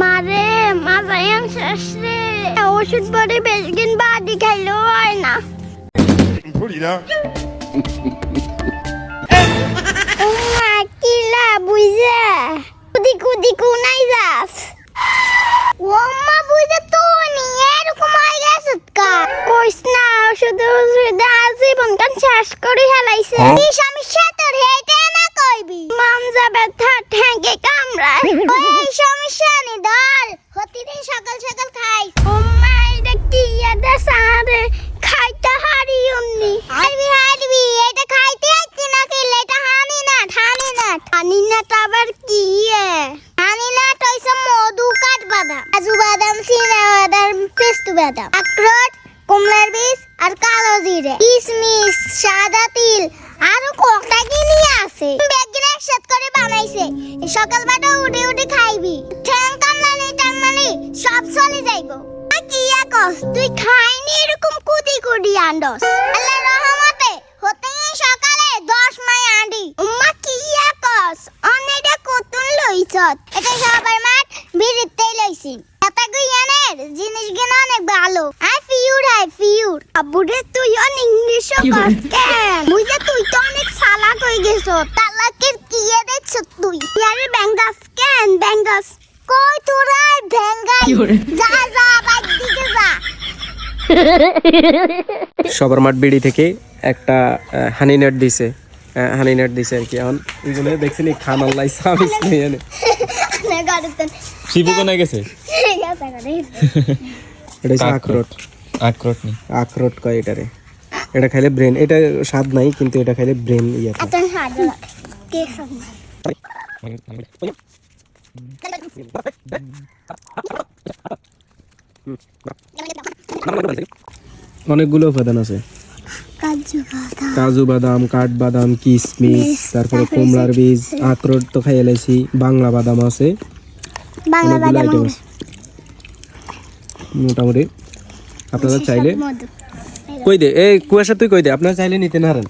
মারে মা যাইয়াং শেষ রে। ওষুধ পরে বেশ দিন বাদি খাইলেও হয় না। বুড়ি না কিলা বুঝে কুদি কুদি কুনাই যাস। ওম্মা বুঝে তো নি এরকম হয়ে গেছে কা। কইস না হ্যাঁ। কামড়ায়। সকাল সকাল খাই। ওম্মা এটা কি এটা সারে খাইতে হারি উন্নি হারবি হারবি, এটা খাইতে আসছি না খেলে এটা হানি না হানি না। হানি না আবার কি? হানি না হইছে মধু কাঠ বাদাম। কাজু বাদাম, চিনা বাদাম, পেস্তু বাদাম। আখরোট কমলার বীজ আর কালো জিরে। কিশমিশ সাদা তিল, আরও কোকটা কি নিয়ে আছে। বেগিন একসাথে করে বানাইছে। সকালবেলা উঠে উঠে খাইবি। সব চলে যাইবো। কি একস তুই খাইনি এরকম কুদি কুদি আন্ডস। আল্লাহ রহমতে হতে সকালে দশ মাই আন্ডি। উম্মা কি একস অনেকটা কতুন লইছত। এটা সবার মাঠ লইছি। এটা গুইয়ানের জিনিসগুলো অনেক ভালো। আই ফিউর আই ফিউর আবুরে তুই অনেক ইংলিশ কর কেন? বুঝে তুই তো অনেক সালাক হয়ে গেছো তালাকের কি দেখছ তুই ইয়ারে ব্যাঙ্গাস কেন ব্যাঙ্গাস কই তোরা ব্যাঙ্গাস যা যা দিকে যা। সবার মাঠ বিড়ি থেকে একটা হানি নেট দিছে। হানি নেট দিছে আর কি। এখন এগুলো দেখছেন এই খান আল্লাহ সাবিস নেই শিবু কোনায় গেছে? গেছে এটা হচ্ছে আখরোট। আক্রোট নি। আখরোট কয় এটারে? এটা খাইলে ব্রেন এটা স্বাদ নাই কিন্তু এটা খাইলে ব্রেন ইয়ে কে খাবে? অনেকগুলো উপাদান আছে। কাজু বাদাম। কাঠ বাদাম কিশমিশ তারপরে কমলার বীজ আখরোট তো খাই এলাইছি বাংলা বাদাম আছে। মোটামুটি। আপনারা চাইলে কই দে? এই কুয়াশা তুই কই দে? আপনারা চাইলে নিতে না হারেন।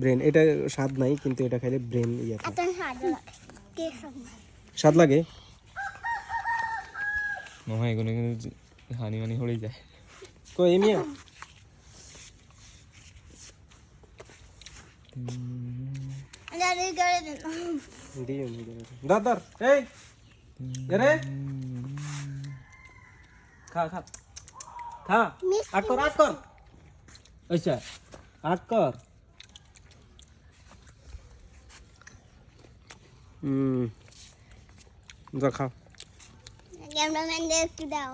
ব্রেন এটা স্বাদ নাই কিন্তু এটা খাইলে ব্রেন ইয়ে স্বাদ লাগে? মামা এগুলো কিন্তু হানি মানি হয়ে যায়। কই এমিয়া এই। রে। খা খা। খা। আট কর আট কর। আচ্ছা। আট কর। হুম যা খাও ক্যামেরাম্যান একটু দাও